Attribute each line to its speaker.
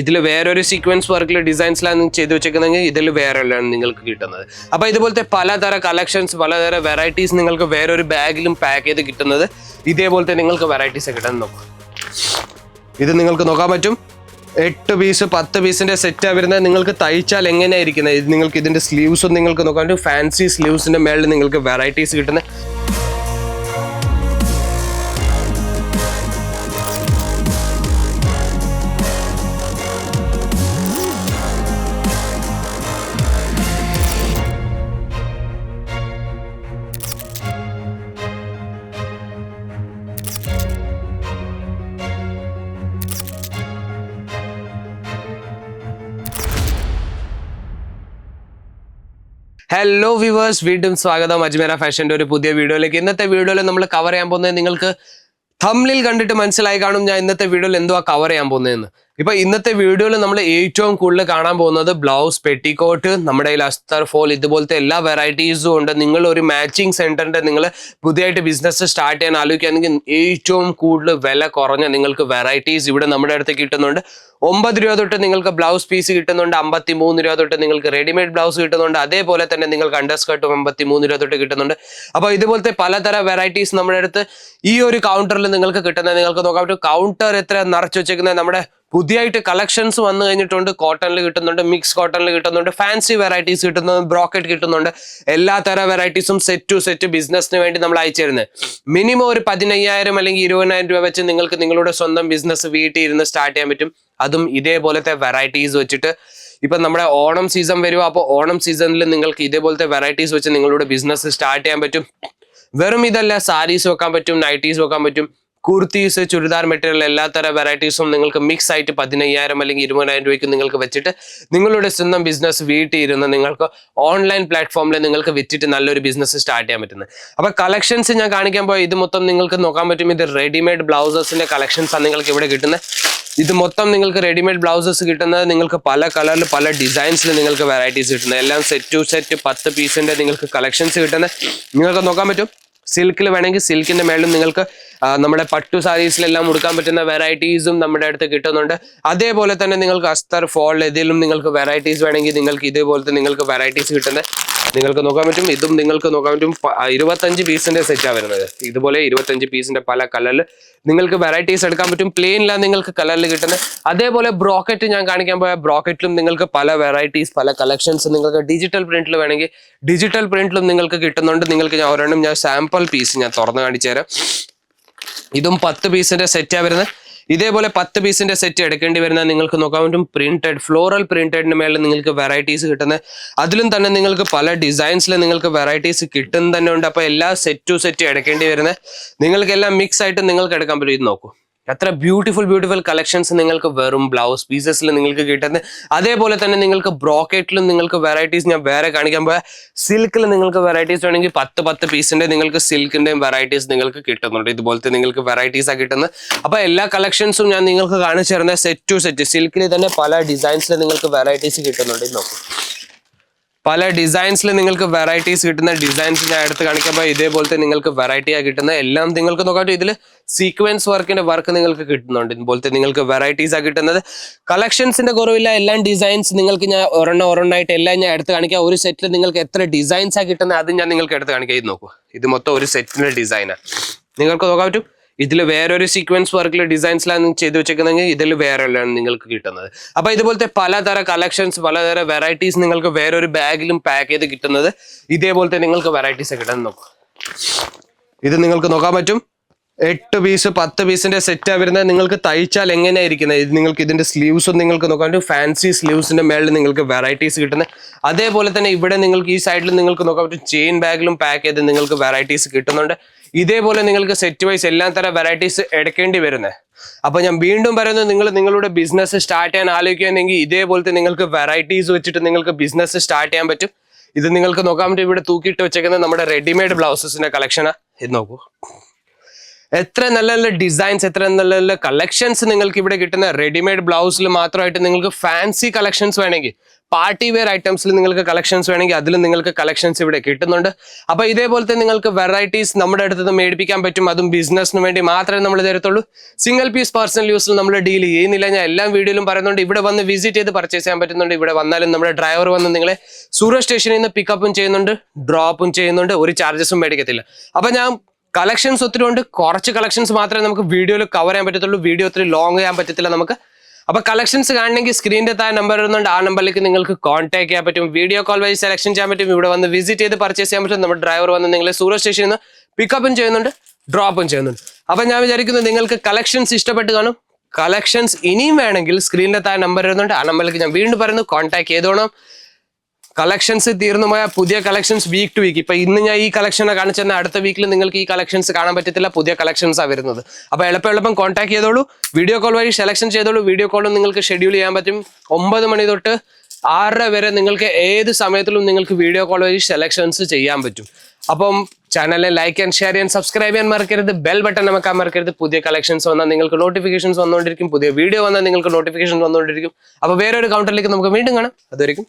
Speaker 1: ഇതിൽ വേറൊരു സീക്വൻസ് വർക്കിൽ ഡിസൈൻസിലാണ് ചെയ്തു വെച്ചേക്കുന്നതെങ്കിൽ ഇതിൽ വേറെ ഉള്ളതാണ് നിങ്ങൾക്ക് കിട്ടുന്നത്. അപ്പോൾ ഇതുപോലത്തെ പലതര കളക്ഷൻസ് പലതര വെറൈറ്റീസ് നിങ്ങൾക്ക് വേറൊരു ബാഗിലും പാക്ക് ചെയ്ത് കിട്ടുന്നത് ഇതേപോലത്തെ നിങ്ങൾക്ക് വെറൈറ്റീസ് കിട്ടാൻ നോക്കും. ഇത് നിങ്ങൾക്ക് നോക്കാൻ പറ്റും. എട്ട് പീസ് പത്ത് പീസിന്റെ സെറ്റാണ് വരുന്നത് നിങ്ങൾക്ക് തയ്ച്ചാൽ എങ്ങനെയായിരിക്കുന്നത് നിങ്ങൾക്ക് ഇതിന്റെ സ്ലീവ്സും നിങ്ങൾക്ക് നോക്കാൻ പറ്റും. ഫാൻസി സ്ലീവ്സിന്റെ മേളിൽ നിങ്ങൾക്ക് വെറൈറ്റീസ് കിട്ടുന്നത്. ഹലോ വ്യൂവേഴ്സ് വീണ്ടും സ്വാഗതം. അജ്മേര ഫാഷന്റെ ഒരു പുതിയ വീഡിയോയിലേക്ക്. ഇന്നത്തെ വീഡിയോയിൽ നമ്മൾ കവർ ചെയ്യാൻ പോകുന്നത് നിങ്ങൾക്ക് തമ്മിൽ കണ്ടിട്ട് മനസ്സിലായി കാണും ഞാൻ ഇന്നത്തെ വീഡിയോയിൽ എന്തുവാ കവർ ചെയ്യാൻ പോകുന്നതെന്ന്. ഇപ്പൊ ഇന്നത്തെ വീഡിയോയിൽ നമ്മൾ ഏറ്റവും കൂടുതൽ കാണാൻ പോകുന്നത് ബ്ലൗസ് പെട്ടിക്കോട്ട് നമ്മുടെ കയ്യിൽ അസ്തർ ഫോൾ ഇതുപോലത്തെ എല്ലാ വെറൈറ്റീസും ഉണ്ട്. നിങ്ങൾ ഒരു മാച്ചിങ് സെന്ററിന്റെ നിങ്ങൾ പുതിയതായിട്ട് ബിസിനസ് സ്റ്റാർട്ട് ചെയ്യാൻ ആലോചിക്കുകയാണെങ്കിൽ ഏറ്റവും കൂടുതൽ വില കുറഞ്ഞ നിങ്ങൾക്ക് വെറൈറ്റീസ് ഇവിടെ നമ്മുടെ അടുത്ത് കിട്ടുന്നുണ്ട്. ഒമ്പത് രൂപ തൊട്ട് നിങ്ങൾക്ക് ബ്ലൗസ് പീസ് കിട്ടുന്നുണ്ട്. അമ്പത്തി മൂന്ന് രൂപ തൊട്ട് നിങ്ങൾക്ക് റെഡിമെയ്ഡ് ബ്ലൗസ് കിട്ടുന്നുണ്ട്. അതേപോലെ തന്നെ നിങ്ങൾക്ക് അണ്ടർസ്കർട്ടും അമ്പത്തി മൂന്ന് രൂപ തൊട്ട് കിട്ടുന്നുണ്ട്. അപ്പോൾ ഇതുപോലത്തെ പലതരം വെറൈറ്റീസ് നമ്മുടെ അടുത്ത് ഈ ഒരു കൗണ്ടറിൽ നിങ്ങൾക്ക് കിട്ടുന്നത്. നിങ്ങൾക്ക് പറ്റും കൗണ്ടർ എത്ര നിറച്ച് വെച്ചേക്കുന്നത്? നമ്മുടെ പുതിയതായിട്ട് കളക്ഷൻസ് വന്നു കഴിഞ്ഞിട്ടുണ്ട്. കോട്ടണിൽ കിട്ടുന്നുണ്ട് മിക്സ് കോട്ടണിൽ കിട്ടുന്നുണ്ട് ഫാൻസി വെറൈറ്റീസ് കിട്ടുന്നുണ്ട് ബ്രോക്കറ്റ് കിട്ടുന്നുണ്ട്. എല്ലാ തര വെറൈറ്റീസും സെറ്റ് ടു സെറ്റ് ബിസിനസ്സിന് വേണ്ടി നമ്മൾ അയച്ചു തരുന്നത് മിനിമം ഒരു പതിനയ്യായിരം അല്ലെങ്കിൽ ഇരുപതിനായിരം രൂപ വെച്ച് നിങ്ങൾക്ക് നിങ്ങളുടെ സ്വന്തം ബിസിനസ് വീട്ടിൽ ഇരുന്ന് സ്റ്റാർട്ട് ചെയ്യാൻ പറ്റും. അതും ഇതേപോലത്തെ വെറൈറ്റീസ് വെച്ചിട്ട്. ഇപ്പം നമ്മുടെ ഓണം സീസൺ വരുക അപ്പോൾ ഓണം സീസണിൽ നിങ്ങൾക്ക് ഇതേപോലത്തെ വെറൈറ്റീസ് വെച്ച് നിങ്ങളുടെ ബിസിനസ് സ്റ്റാർട്ട് ചെയ്യാൻ പറ്റും. വെറും ഇതല്ല സാരീസ് വെക്കാൻ പറ്റും നൈറ്റീസ് വെക്കാൻ പറ്റും. കുർത്തീസ് ചുരിദാർ മെറ്റീരിയൽ എല്ലാ തരം വെറൈറ്റീസും നിങ്ങൾക്ക് മിക്സ് ആയിട്ട് പതിനയ്യായിരം അല്ലെങ്കിൽ ഇരുപതിനായിരം രൂപയ്ക്ക് നിങ്ങൾക്ക് വെച്ചിട്ട് നിങ്ങളുടെ സ്വന്തം ബിസിനസ് വീട്ടിൽ ഇരുന്ന് നിങ്ങൾക്ക് ഓൺലൈൻ പ്ലാറ്റ്ഫോമിൽ നിങ്ങൾക്ക് വിറ്റിട്ട് നല്ലൊരു ബിസിനസ് സ്റ്റാർട്ട് ചെയ്യാൻ പറ്റുന്നത്. അപ്പോൾ കളക്ഷൻസ് ഞാൻ കാണിക്കാൻ പോയി ഇത് മൊത്തം നിങ്ങൾക്ക് നോക്കാൻ പറ്റും. ഇത് റെഡിമെയ്ഡ് ബ്ലൗസേഴ്സിന്റെ കളക്ഷൻസ് ആണ് നിങ്ങൾക്ക് ഇവിടെ കിട്ടുന്നത്. ഇത് മൊത്തം നിങ്ങൾക്ക് റെഡിമെയ്ഡ് ബ്ലൗസസ് കിട്ടുന്നത് നിങ്ങൾക്ക് പല കളറിൽ പല ഡിസൈൻസിൽ നിങ്ങൾക്ക് വെറൈറ്റീസ് കിട്ടുന്നത്. എല്ലാം സെറ്റ് ടു സെറ്റ് പത്ത് പീസിന്റെ നിങ്ങൾക്ക് കളക്ഷൻസ് കിട്ടുന്നത്. നിങ്ങൾക്ക് നോക്കാൻ പറ്റും. സിൽക്കിൽ വേണമെങ്കിൽ സിൽക്കിന്റെ മേളിൽ നിങ്ങൾക്ക് നമ്മുടെ പട്ടു സാരീസിലെല്ലാം ഉടുക്കാൻ പറ്റുന്ന വെറൈറ്റീസും നമ്മുടെ അടുത്ത് കിട്ടുന്നുണ്ട്. അതേപോലെ തന്നെ നിങ്ങൾക്ക് അസ്തർ ഫോൾ ഇതിലും നിങ്ങൾക്ക് വെറൈറ്റീസ് വേണമെങ്കിൽ നിങ്ങൾക്ക് ഇതേപോലത്തെ നിങ്ങൾക്ക് വെറൈറ്റീസ് കിട്ടുന്നത് നിങ്ങൾക്ക് നോക്കാൻ പറ്റും. ഇതും നിങ്ങൾക്ക് നോക്കാൻ പറ്റും. ഇരുപത്തഞ്ച് പീസിന്റെ സെറ്റാണ് വരുന്നത്. ഇതുപോലെ ഇരുപത്തഞ്ച് പീസിന്റെ പല കളറിൽ നിങ്ങൾക്ക് വെറൈറ്റീസ് എടുക്കാൻ പറ്റും. പ്ലെയിനിലാണ് നിങ്ങൾക്ക് കളറിൽ കിട്ടുന്നത് അതേപോലെ ബ്രോക്കറ്റ് ഞാൻ കാണിക്കാൻ പോയ ബ്രോക്കറ്റിലും നിങ്ങൾക്ക് പല വെറൈറ്റീസ് പല കളക്ഷൻസ് നിങ്ങൾക്ക് ഡിജിറ്റൽ പ്രിന്റിൽ വേണമെങ്കിൽ ഡിജിറ്റൽ പ്രിന്റിലും നിങ്ങൾക്ക് കിട്ടുന്നുണ്ട്. നിങ്ങൾക്ക് ഞാൻ ഒരെണ്ണം ഞാൻ സാമ്പിൾ പീസ് ഞാൻ തുറന്ന് കാണിച്ചു തരാം ഇതും പത്ത് പീസിന്റെ സെറ്റാണ് വരുന്നത്. ഇതേപോലെ പത്ത് പീസിന്റെ സെറ്റ് എടുക്കേണ്ടി വരുന്ന നിങ്ങൾക്ക് നോക്കാൻ പറ്റും പ്രിന്റഡ് ഫ്ലോറൽ പ്രിന്റഡിന് മേളിൽ നിങ്ങൾക്ക് വെറൈറ്റീസ് കിട്ടുന്നത്. അതിലും തന്നെ നിങ്ങൾക്ക് പല ഡിസൈൻസിൽ നിങ്ങൾക്ക് വെറൈറ്റീസ് കിട്ടുന്ന തന്നെ ഉണ്ട്. അപ്പൊ എല്ലാ സെറ്റ് ടു സെറ്റ് എടുക്കേണ്ടി വരുന്നത്. നിങ്ങൾക്ക് എല്ലാം മിക്സ് ആയിട്ട് നിങ്ങൾക്ക് എടുക്കാൻ പറ്റും. ഇത് നോക്കൂ. എത്ര ബ്യൂട്ടിഫുൾ ബ്യൂട്ടിഫുൾ കളക്ഷൻസ് നിങ്ങൾക്ക് വെറും ബ്ലൗസ് പീസസിൽ നിങ്ങൾക്ക് കിട്ടുന്നത് അതേപോലെ തന്നെ നിങ്ങൾക്ക് ബ്രോക്കറ്റിലും നിങ്ങൾക്ക് വെറൈറ്റീസ് ഞാൻ വേറെ കാണിക്കാൻ പോയ സിൽക്കിൽ നിങ്ങൾക്ക് വെറൈറ്റീസ് വേണമെങ്കിൽ പത്ത് പത്ത് പീസിന്റെ നിങ്ങൾക്ക് സിൽക്കിന്റെയും വെറൈറ്റീസ് നിങ്ങൾക്ക് കിട്ടുന്നുണ്ട്. ഇതുപോലത്തെ നിങ്ങൾക്ക് വെറൈറ്റീസ് ആ കിട്ടുന്നത് അപ്പൊ എല്ലാ കളക്ഷൻസും ഞാൻ നിങ്ങൾക്ക് കാണിച്ചു തരുന്ന സെറ്റ് ടു സെറ്റ് സിൽക്കിൽ തന്നെ പല ഡിസൈൻസിൽ നിങ്ങൾക്ക് വെറൈറ്റീസ് കിട്ടുന്നുണ്ട്. നോക്കും. പല ഡിസൈൻസിൽ നിങ്ങൾക്ക് വെറൈറ്റീസ് കിട്ടുന്ന ഡിസൈൻസ് ഞാൻ എടുത്ത് കാണിക്കുമ്പോൾ ഇതേപോലത്തെ നിങ്ങൾക്ക് വെറൈറ്റി ആ കിട്ടുന്ന എല്ലാം നിങ്ങൾക്ക് നോക്കാം ഇതിൽ സീക്വൻസ് വർക്കിന്റെ വർക്ക് നിങ്ങൾക്ക് കിട്ടുന്നുണ്ട്. ഇതുപോലത്തെ നിങ്ങൾക്ക് വെറൈറ്റീസ് ആ കിട്ടുന്നത്. കളക്ഷൻസിന്റെ കുറവില്ല എല്ലാം ഡിസൈൻസ് നിങ്ങൾക്ക് ഞാൻ ഒരെണ്ണം ഒരെണ്ണമായിട്ട് എല്ലാം ഞാൻ എടുത്ത് കാണിക്കാം. ഒരു സെറ്റിൽ നിങ്ങൾക്ക് എത്ര ഡിസൈൻസ് ആ കിട്ടുന്നത് അത് ഞാൻ നിങ്ങൾക്ക് എടുത്ത് കാണിക്കാം. ഇത് നോക്കൂ. ഇത് മൊത്തം ഒരു സെറ്റിന്റെ ഡിസൈനാണ് നിങ്ങൾക്ക് നോക്കാൻ പറ്റും? ഇതിൽ വേറൊരു സീക്വൻസ് വർക്കിൽ ഡിസൈൻസിലാണ് ചെയ്ത് വെച്ചേക്കുന്നതെങ്കിൽ ഇതിൽ വേറെ ഉള്ളതാണ് നിങ്ങൾക്ക് കിട്ടുന്നത്. അപ്പൊ ഇതുപോലത്തെ പലതര കളക്ഷൻസ് പലതര വെറൈറ്റീസ് നിങ്ങൾക്ക് വേറൊരു ബാഗിലും പാക്ക് ചെയ്ത് കിട്ടുന്നത്. ഇതേപോലത്തെ നിങ്ങൾക്ക് വെറൈറ്റീസ് കിട്ടാൻ നോക്കും. ഇത് നിങ്ങൾക്ക് നോക്കാൻ പറ്റും. എട്ട് പീസ് പത്ത് പീസിന്റെ സെറ്റാ വരുന്നത്. നിങ്ങൾക്ക് തയ്ച്ചാൽ എങ്ങനെയായിരിക്കുന്നത് ഇത് നിങ്ങൾക്ക് ഇതിന്റെ സ്ലീവ്സും നിങ്ങൾക്ക് നോക്കാൻ പറ്റും. ഫാൻസി സ്ലീവ്സിന്റെ മേളിൽ നിങ്ങൾക്ക് വെറൈറ്റീസ് കിട്ടുന്നത്. അതേപോലെ തന്നെ ഇവിടെ നിങ്ങൾക്ക് ഈ സൈഡിൽ നിങ്ങൾക്ക് നോക്കാൻ പറ്റും. ചെയിൻ ബാഗിലും പാക്ക് ചെയ്ത് നിങ്ങൾക്ക് വെറൈറ്റീസ് കിട്ടുന്നുണ്ട്. ഇതേപോലെ നിങ്ങൾക്ക് സെറ്റ് വൈസ് എല്ലാ തരം വെറൈറ്റീസ് എടുക്കേണ്ടി വരുന്നത് അപ്പൊ ഞാൻ വീണ്ടും പറയുന്നത് നിങ്ങൾ നിങ്ങളുടെ ബിസിനസ് സ്റ്റാർട്ട് ചെയ്യാൻ ആലോചിക്കുകയാണെങ്കിൽ ഇതേപോലത്തെ നിങ്ങൾക്ക് വെറൈറ്റീസ് വെച്ചിട്ട് നിങ്ങൾക്ക് ബിസിനസ് സ്റ്റാർട്ട് ചെയ്യാൻ പറ്റും. ഇത് നിങ്ങൾക്ക് നോക്കാൻ വേണ്ടി ഇവിടെ തൂക്കിയിട്ട് വെച്ചേക്കുന്നത് നമ്മുടെ റെഡിമെയ്ഡ് ബ്ലൗസസിന്റെ കളക്ഷനാണ് ഇത് നോക്കൂ. എത്ര നല്ല നല്ല ഡിസൈൻസ് എത്ര നല്ല നല്ല കളക്ഷൻസ് നിങ്ങൾക്ക് ഇവിടെ കിട്ടുന്ന റെഡിമെയ്ഡ് ബ്ലൗസിൽ മാത്രമായിട്ട് നിങ്ങൾക്ക് ഫാൻസി കളക്ഷൻസ് വേണമെങ്കിൽ പാർട്ടി വെയർ ഐറ്റംസിൽ നിങ്ങൾക്ക് കളക്ഷൻസ് വേണമെങ്കിൽ അതിലും നിങ്ങൾക്ക് കളക്ഷൻസ് ഇവിടെ കിട്ടുന്നുണ്ട്. അപ്പോൾ ഇതേപോലത്തെ നിങ്ങൾക്ക് വെറൈറ്റീസ് നമ്മുടെ അടുത്ത് നിന്ന് മേടിപ്പിക്കാൻ പറ്റും അതും ബിസിനസ്സിന് വേണ്ടി മാത്രമേ നമ്മൾ തരത്തുള്ളൂ സിംഗിൾ പീസ് പേഴ്സണൽ യൂസിൽ നമ്മൾ ഡീൽ ചെയ്യുന്നില്ല. ഞാൻ എല്ലാ വീഡിയോയിലും പറയുന്നുണ്ട് ഇവിടെ വന്ന് വിസിറ്റ് ചെയ്ത് പർച്ചേസ് ചെയ്യാൻ പറ്റുന്നുണ്ട്. ഇവിടെ വന്നാലും നമ്മുടെ ഡ്രൈവർ വന്ന് നിങ്ങളെ സൂര്യ സ്റ്റേഷനിൽ നിന്ന് പിക്കപ്പും ചെയ്യുന്നുണ്ട് ഡ്രോപ്പും ചെയ്യുന്നുണ്ട് ഒരു ചാർജസും മേടിക്കത്തില്ല. അപ്പൊ ഞാൻ കളക്ഷൻസ് ഒത്തിരി ഉണ്ട്. കുറച്ച് കളക്ഷൻസ് മാത്രമേ നമുക്ക് വീഡിയോയിൽ കവർ ചെയ്യാൻ പറ്റത്തുള്ളൂ. വീഡിയോ ഒത്തിരി ലോങ് ചെയ്യാൻ പറ്റത്തില്ല നമുക്ക്. അപ്പൊ കളക്ഷൻസ് കാണണമെങ്കിൽ സ്ക്രീനിന്റെ താഴെ നമ്പർ വരുന്നുണ്ട് ആ നമ്പറിലേക്ക് നിങ്ങൾക്ക് കോൺടാക്ട് ചെയ്യാൻ പറ്റും. വീഡിയോ കോൾ വഴി സെലക്ഷൻ ചെയ്യാൻ പറ്റും. ഇവിടെ വന്ന് വിസിറ്റ് ചെയ്ത് പർച്ചേസ് ചെയ്യാൻ പറ്റും. നമ്മുടെ ഡ്രൈവർ വന്ന് നിങ്ങളെ സൂറോ സ്റ്റേഷനിൽ നിന്ന് പിക്കപ്പും ചെയ്യുന്നുണ്ട്. ഡ്രോപ്പും ചെയ്യുന്നുണ്ട്. അപ്പൊ ഞാൻ വിചാരിക്കുന്നു നിങ്ങൾക്ക് കളക്ഷൻസ് ഇഷ്ടപ്പെട്ട് കാണും. കളക്ഷൻസ് ഇനിയും വേണമെങ്കിൽ സ്ക്രീനിന്റെ താഴെ നമ്പർ വരുന്നുണ്ട് ആ നമ്പറിലേക്ക് ഞാൻ വീണ്ടും പറയുന്നു. കോൺടാക്ട് ചെയ്തോണം. കളക്ഷൻസ് തീർന്നു പോയ പുതിയ കളക്ഷൻസ് വീക്ക് ടു വീക്ക് ഇപ്പൊ ഇന്ന് ഞാൻ ഈ കളക്ഷനെ കാണിച്ചെന്ന അടുത്ത വീക്കിൽ നിങ്ങൾക്ക് ഈ കളക്ഷൻസ് കാണാൻ പറ്റത്തില്ല. പുതിയ കളക്ഷൻസ് ആ വരുന്നത്. അപ്പൊ എളുപ്പം എളുപ്പം കോൺടാക്ട് ചെയ്തോളൂ. വീഡിയോ കോൾ വഴി സെലക്ഷൻ ചെയ്തോളൂ. വീഡിയോ കോളും നിങ്ങൾക്ക് ഷെഡ്യൂൾ ചെയ്യാൻ പറ്റും. ഒമ്പത് മണി തൊട്ട് ആറര വരെ നിങ്ങൾക്ക് ഏത് സമയത്തിലും നിങ്ങൾക്ക് വീഡിയോ കോൾ വഴി സെലക്ഷൻസ് ചെയ്യാൻ പറ്റും. അപ്പം ചാനലിനെ ലൈക്ക് ആൻഡ് ഷെയർ ചെയ്യാൻ സബ്സ്ക്രൈബ് ചെയ്യാൻ മറക്കരുത്. ബെൽ ബട്ടൺ നമുക്കാൻ മറക്കരുത്. പുതിയ കളക്ഷൻസ് വന്നാൽ നിങ്ങൾക്ക് നോട്ടിഫിക്കേഷൻസ് വന്നുകൊണ്ടിരിക്കും. പുതിയ വീഡിയോ വന്നാൽ നിങ്ങൾക്ക് നോട്ടിഫിക്കേഷൻ വന്നുകൊണ്ടിരിക്കും. അപ്പോൾ വേറെ ഒരു കൗണ്ടറിലേക്ക് നമുക്ക് വീണ്ടും കാണാം. അതുവരെയും